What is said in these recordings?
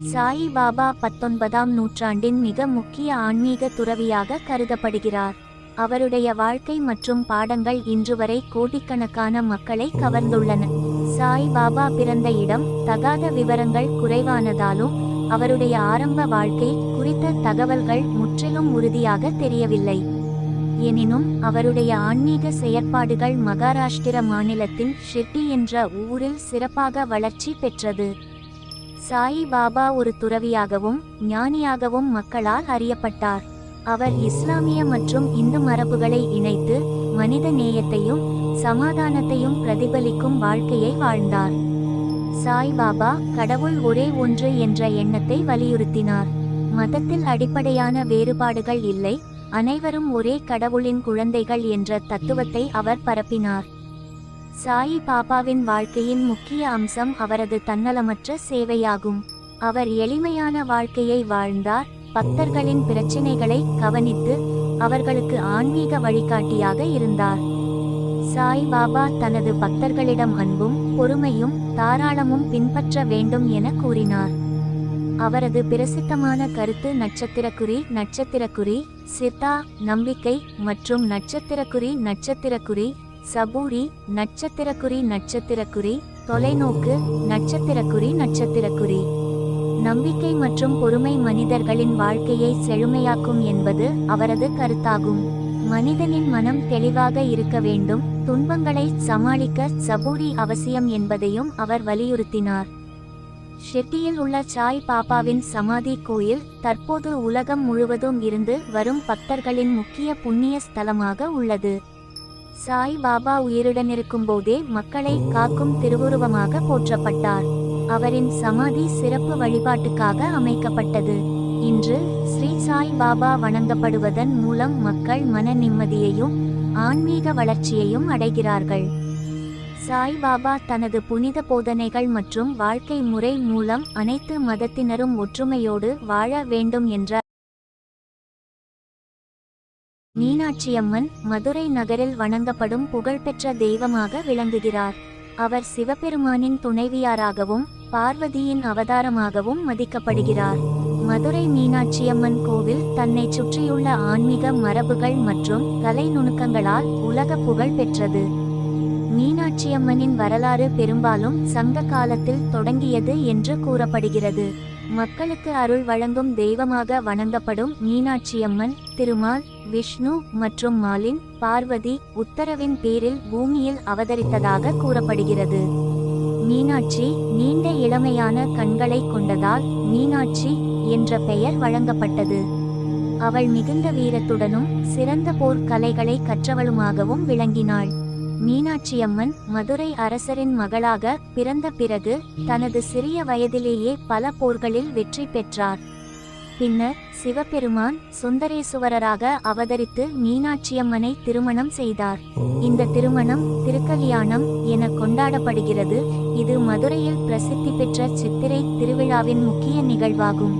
சாயி பாபா பத்தொன்பதாம் நூற்றாண்டின் மிக முக்கிய ஆன்மீக துறவியாக கருதப்படுகிறார். அவருடைய வாழ்க்கை மற்றும் பாடங்கள் இன்று வரை கோடிக்கணக்கான மக்களை கவர்ந்துள்ளன. சாய் பாபா பிறந்த இடம் தகாத விவரங்கள் குறைவானதாலும் அவருடைய ஆரம்ப வாழ்க்கை குறித்த தகவல்கள் முற்றிலும் உறுதியாக தெரியவில்லை. எனினும் அவருடைய ஆன்மீக செயற்பாடுகள் மகாராஷ்டிர மாநிலத்தின் ஷெட்டி என்ற ஊரில் சிறப்பாக வளர்ச்சி பெற்றது. சாயி பாபா ஒரு துறவியாகவும் ஞானியாகவும் மக்களால் அறியப்பட்டார். அவர் இஸ்லாமிய மற்றும் இந்து மரபுகளை இணைத்து மனித நேயத்தையும் சமாதானத்தையும் பிரதிபலிக்கும் வாழ்க்கையை வாழ்ந்தார். சாய் பாபா கடவுள் ஒரே ஒன்று என்ற எண்ணத்தை வலியுறுத்தினார். மதத்தில் அடிப்படையான வேறுபாடுகள் இல்லை அனைவரும் ஒரே கடவுளின் குழந்தைகள் என்ற தத்துவத்தை அவர் பரப்பினார். சாயி பாபாவின் வாழ்க்கையின் முக்கிய அம்சம் அவரது தன்னலமற்ற சேவையாகும். அவர் எளிமையான வாழ்க்கையை வாழ்ந்தார் பக்தர்களின் பிரச்சினைகளை கவனித்து அவர்களுக்கு ஆன்மீக வழிகாட்டியாக இருந்தார். சாய் பாபா தனது பக்தர்களிடம் அன்பும் பொறுமையும் தாராளமும் பின்பற்ற வேண்டும் என கூறினார். அவரது பிரசித்தமான கருத்து நட்சத்திரக்குறி நட்சத்திரக்குறி சித்தா நம்பிக்கை மற்றும் நட்சத்திரக்குறி நட்சத்திரக்குறி சபூரி நட்சத்திரக்குறி நட்சத்திரக்குறி தொலைநோக்கு நட்சத்திரக்குறி நட்சத்திரக்குறி. நம்பிக்கை மற்றும் பொறுமை மனிதர்களின் வாழ்க்கையை செழுமையாக்கும் என்பது அவரது கருத்தாகும். மனிதனின் மனம் தெளிவாக இருக்க வேண்டும் துன்பங்களை சமாளிக்க சபூரி அவசியம் என்பதையும் அவர் வலியுறுத்தினார். ஷெட்டியில் உள்ள சாய் பாபாவின் சமாதி கோயில் தற்போது உலகம் முழுவதும் இருந்து வரும் பக்தர்களின் முக்கிய புண்ணிய ஸ்தலமாக உள்ளது. சாய் பாபா உயிருடன் இருக்கும்போதே மக்களை காக்கும் திருவுருவமாக போற்றப்பட்டார். அவரின் சமாதி சிறப்பு வழிபாட்டுக்காக அமைக்கப்பட்டது. இன்று ஸ்ரீ சாய் பாபா வணங்கப்படுவதன் மூலம் மக்கள் மன நிம்மதியையும் ஆன்மீக வளர்ச்சியையும் அடைகிறார்கள். சாய் பாபா தனது புனித போதனைகள் மற்றும் வாழ்க்கை முறை மூலம் அனைத்து மதத்தினரும் ஒற்றுமையோடு வாழ வேண்டும் என்ற மீனாட்சியம்மன் மதுரை நகரில் வணங்கப்படும் புகழ்பெற்ற தெய்வமாக விளங்குகிறார். அவர் சிவபெருமானின் துணைவியாராகவும் பார்வதியின் அவதாரமாகவும் மதிக்கப்படுகிறார். மதுரை மீனாட்சியம்மன் கோவில் தன்னை சுற்றியுள்ள ஆன்மீக மரபுகள் மற்றும் கலை நுணுக்கங்களால் உலக புகழ் பெற்றது. மீனாட்சியம்மனின் வரலாறு பெரும்பாலும் சங்க காலத்தில் தொடங்கியது என்று கூறப்படுகிறது. மக்களுக்கு அருள் வழங்கும் தெய்வமாக வணங்கப்படும் மீனாட்சியம்மன் திருமால் விஷ்ணு மற்றும் மாலின் பார்வதி உத்தரவின் பேரில் பூமியில் அவதரித்ததாக கூறப்படுகிறது. மீனாட்சி நீண்ட இளமையான கண்களை கொண்டதால் மீனாட்சி என்ற பெயர் வழங்கப்பட்டது. அவள் மிகுந்த வீரத்துடனும் சிறந்த போர் கலைகளை கற்றவளுமாகவும் விளங்கினாள். மீனாட்சியம்மன் மதுரை அரசரின் மகளாக பிறந்த பிறகு தனது சிறிய வயதிலேயே பல போர்களில் வெற்றி பெற்றார். பின்னர் சிவபெருமான் சுந்தரேசுவரராக அவதரித்து மீனாட்சியம்மனை திருமணம் செய்தார். இந்த திருமணம் திருக்கல்யாணம் என கொண்டாடப்படுகிறது. இது மதுரையில் பிரசித்தி பெற்ற சித்திரை திருவிழாவின் முக்கிய நிகழ்வாகும்.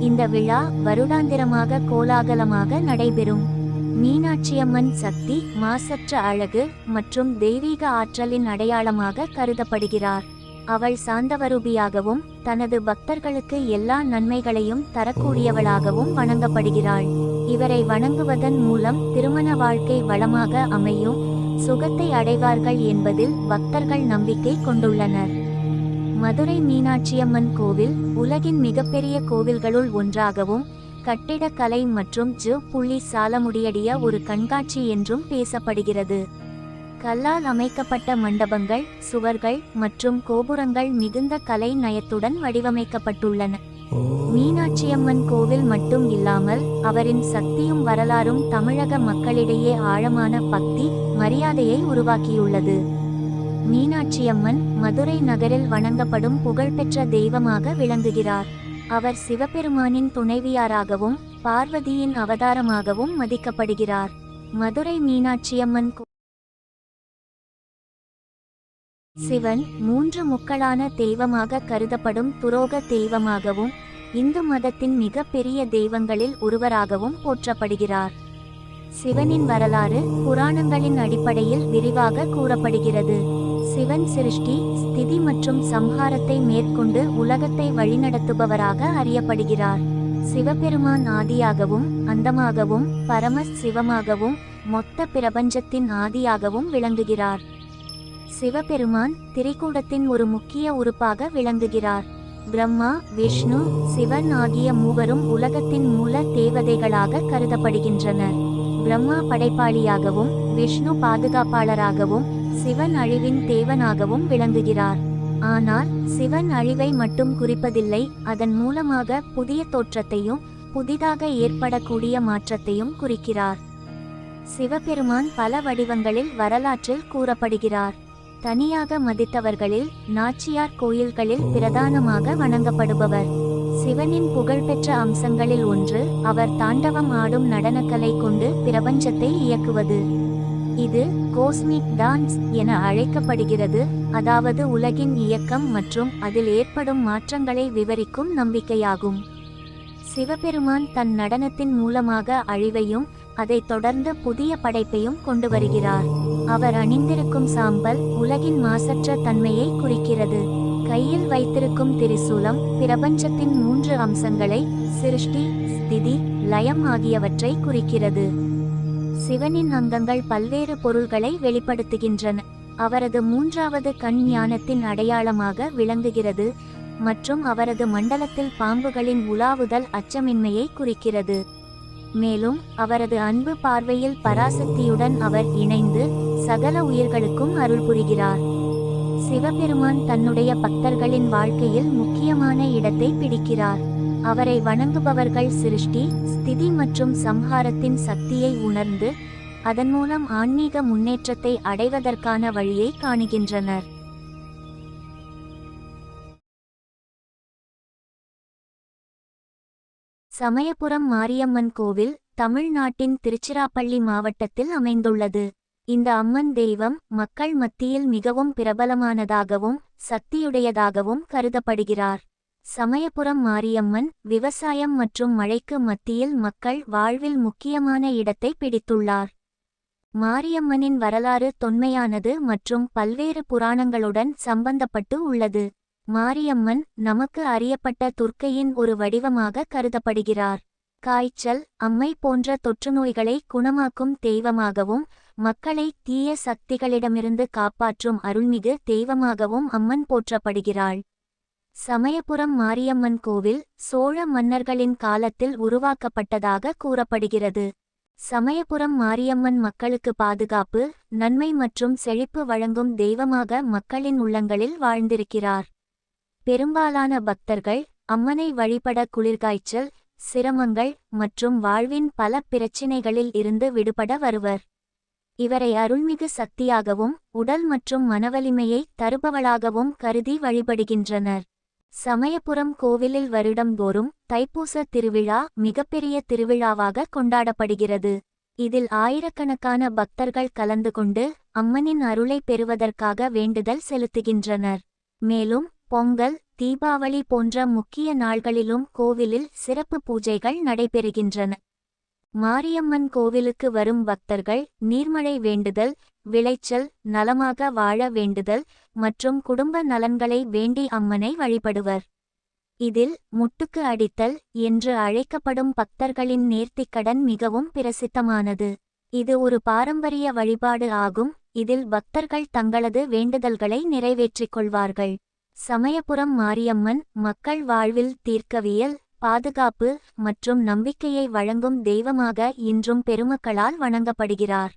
இந்த விழா வருடாந்திரமாக கோலாகலமாக நடைபெறும். மீனாட்சியம்மன் சக்தி மாசற்ற அழகு மற்றும் தெய்வீக ஆற்றலின் அடையாளமாக கருதப்படுகிறார். அவள் சாந்தவரூபியாகவும் தனது பக்தர்களுக்கு எல்லா நன்மைகளையும் தரக்கூடியவளாகவும் வணங்கப்படுகிறாள். இவரை வணங்குவதன் மூலம் திருமண வாழ்க்கை வளமாக அமையும் சுகத்தை அடைவார்கள் என்பதில் பக்தர்கள் நம்பிக்கை கொண்டுள்ளனர். மதுரை மீனாட்சியம்மன் கோவில் உலகின் மிகப்பெரிய கோவில்களுள் ஒன்றாகவும் கட்டிடக்கலை மற்றும் ஜு புள்ளி சாலமுடியடிய ஒரு கண்காட்சி என்றும் பேசப்படுகிறது. கல்லால் அமைக்கப்பட்ட மண்டபங்கள் சுவர்கள் மற்றும் கோபுரங்கள் மிகுந்த கலை நயத்துடன் வடிவமைக்கப்பட்டுள்ளன. மீனாட்சியம்மன் கோவில் மட்டும் இல்லாமல் அவரின் சக்தியும் வரலாறும் தமிழக மக்களிடையே ஆழமான பக்தி மரியாதையை உருவாக்கியுள்ளது. மீனாட்சியம்மன் மதுரை நகரில் வணங்கப்படும் புகழ்பெற்ற தெய்வமாக விளங்குகிறார். அவர் சிவபெருமானின் துணைவியாராகவும் பார்வதியின் அவதாரமாகவும் மதிக்கப்படுகிறார். மதுரை மீனாட்சியம்மன் கோ- சிவன் மூன்று முக்களான தெய்வமாக கருதப்படும் துரோக தெய்வமாகவும் இந்து மதத்தின் மிக பெரிய தெய்வங்களில் ஒருவராகவும் போற்றப்படுகிறார். சிவனின் வரலாறு புராணங்களின் அடிப்படையில் விரிவாக கூறப்படுகிறது. சிவன் சிருஷ்டி ஸ்திதி மற்றும் சம்ஹாரத்தை மேற்கொண்டு உலகத்தை வழிநடத்துபவராக அறியப்படுகிறார். சிவபெருமான் ஆதியாகவும் அந்தமாகவும் பரம சிவமாகவும் மொத்த பிரபஞ்சத்தின் ஆதியாகவும் விளங்குகிறார். சிவபெருமான் திரிகூடத்தின் ஒரு முக்கிய உறுப்பாக விளங்குகிறார். பிரம்மா விஷ்ணு சிவன் ஆகிய மூவரும் உலகத்தின் மூல தேவதைகளாக கருதப்படுகின்றனர். பிரம்மா படைப்பாளியாகவும் விஷ்ணு பாதுகாப்பாளராகவும் சிவன் அழிவின் தேவனாகவும் விளங்குகிறார். ஆனால் சிவன் அழிவை மட்டும் குறிப்பதில்லை அதன் மூலமாக புதிய தோற்றத்தையும் புதிதாக ஏற்படக்கூடிய மாற்றத்தையும் குறிக்கிறார். சிவபெருமான் பல வடிவங்களில் வரலாற்றில் கூறப்படுகிறார். தனியாக மதித்தவர்களில் நாச்சியார் கோயில்களில் பிரதானமாக வணங்கப்படுபவர். சிவனின் புகழ்பெற்ற அம்சங்களில் ஒன்று அவர் தாண்டவம் ஆடும் நடனக்கலை கொண்டு பிரபஞ்சத்தை இயக்குவது. இது கோஸ்மிக் டான்ஸ் என அழைக்கப்படுகிறது. அதாவது உலகின் இயக்கம் மற்றும் அதில் ஏற்படும் மாற்றங்களை விவரிக்கும் நம்பிக்கையாகும். சிவபெருமான் தன் நடனத்தின் மூலமாக அழிவையும் அதைத் தொடர்ந்து புதிய படைப்பையும் கொண்டு வருகிறார். அவர் அணிந்திருக்கும் சாம்பல் உலகின் மாசற்ற தன்மையை குறிக்கிறது. கையில் வைத்திருக்கும் திரிசூலம் பிரபஞ்சத்தின் மூன்று அம்சங்களை சிருஷ்டி ஸ்திதி லயம் ஆகியவற்றை குறிக்கிறது. சிவனின் அங்கங்கள் பல்வேறு பொருள்களை வெளிப்படுத்துகின்றன. அவரது மூன்றாவது கண் ஞானத்தின் அடையாளமாக விளங்குகிறது மற்றும் அவரது மண்டலத்தில் பாம்புகளின் உலாவுதல் அச்சமின்மையை குறிக்கிறது. மேலும் அவரது அன்பு பார்வையில் பராசக்தியுடன் அவர் இணைந்து சகல உயிர்களுக்கும் அருள் புரிகிறார். சிவபெருமான் தன்னுடைய பக்தர்களின் வாழ்க்கையில் முக்கியமான இடத்தை பிடிக்கிறார். அவரை வணங்குபவர்கள் சிருஷ்டி ஸ்திதி மற்றும் சம்ஹாரத்தின் சக்தியை உணர்ந்து அதன் மூலம் ஆன்மீக முன்னேற்றத்தை அடைவதற்கான வழியை காணுகின்றனர். சமயபுரம் மாரியம்மன் கோவில் தமிழ்நாட்டின் திருச்சிராப்பள்ளி மாவட்டத்தில் அமைந்துள்ளது. இந்த அம்மன் தெய்வம் மக்கள் மத்தியில் மிகவும் பிரபலமானதாகவும் சக்தியுடையதாகவும் கருதப்படுகிறார். சமயபுரம் மாரியம்மன் விவசாயம் மற்றும் மழைக்கு மத்தியில் மக்கள் வாழ்வில் முக்கியமான இடத்தை பிடித்துள்ளார். மாரியம்மனின் வரலாறு தொன்மையானது மற்றும் பல்வேறு புராணங்களுடன் சம்பந்தப்பட்டு உள்ளது. மாரியம்மன் நமக்கு அறியப்பட்ட துர்க்கையின் ஒரு வடிவமாக கருதப்படுகிறார். காய்ச்சல் அம்மை போன்ற தொற்றுநோய்களை குணமாக்கும் தெய்வமாகவும் மக்களை தீய சக்திகளிடமிருந்து காப்பாற்றும் அருள்மிகு தெய்வமாகவும் அம்மன் போற்றப்படுகிறாள். சமயபுரம் மாரியம்மன் கோவில் சோழ மன்னர்களின் காலத்தில் உருவாக்கப்பட்டதாக கூறப்படுகிறது. சமயபுரம் மாரியம்மன் மக்களுக்கு பாதுகாப்பு நன்மை மற்றும் செழிப்பு வழங்கும் தெய்வமாக மக்களின் உள்ளங்களில் வாழ்ந்திருக்கிறார். பெரும்பாலான பக்தர்கள் அம்மனை வழிபட குளிர்காய்ச்சல் சிரமங்கள் மற்றும் வாழ்வின் பல பிரச்சினைகளில் இருந்து விடுபட வருவர். இவரை அருள்மிகு சக்தியாகவும் உடல் மற்றும் மனவலிமையை தருபவளாகவும் கருதி வழிபடுகின்றனர். சமயபுரம் கோவிலில் வருடம்தோறும் தைப்பூச திருவிழா மிகப்பெரிய திருவிழாவாக கொண்டாடப்படுகிறது. இதில் ஆயிரக்கணக்கான பக்தர்கள் கலந்து கொண்டு அம்மனின் அருளை பெறுவதற்காக வேண்டுதல் செலுத்துகின்றனர். மேலும் பொங்கல் தீபாவளி போன்ற முக்கிய நாள்களிலும் கோவிலில் சிறப்பு பூஜைகள் நடைபெறுகின்றன. மாரியம்மன் கோவிலுக்கு வரும் பக்தர்கள் நீர்மழை வேண்டுதல் விளைச்சல் நலமாக வாழ வேண்டுதல் மற்றும் குடும்ப நலன்களை வேண்டி அம்மனை வழிபடுவர். இதில் முட்டுக்கு அடித்தல் என்று அழைக்கப்படும் பக்தர்களின் நேர்த்திக்கடன் மிகவும் பிரசித்தமானது. இது ஒரு பாரம்பரிய வழிபாடு ஆகும். இதில் பக்தர்கள் தங்களது வேண்டுதல்களை நிறைவேற்றிக் கொள்வார்கள். சமயபுரம் மாரியம்மன் மக்கள் வாழ்வில் தீர்க்கவியல் பாதுகாப்பு மற்றும் நம்பிக்கையை வழங்கும் தெய்வமாக இன்றும் பெருமக்களால் வணங்கப்படுகிறார்.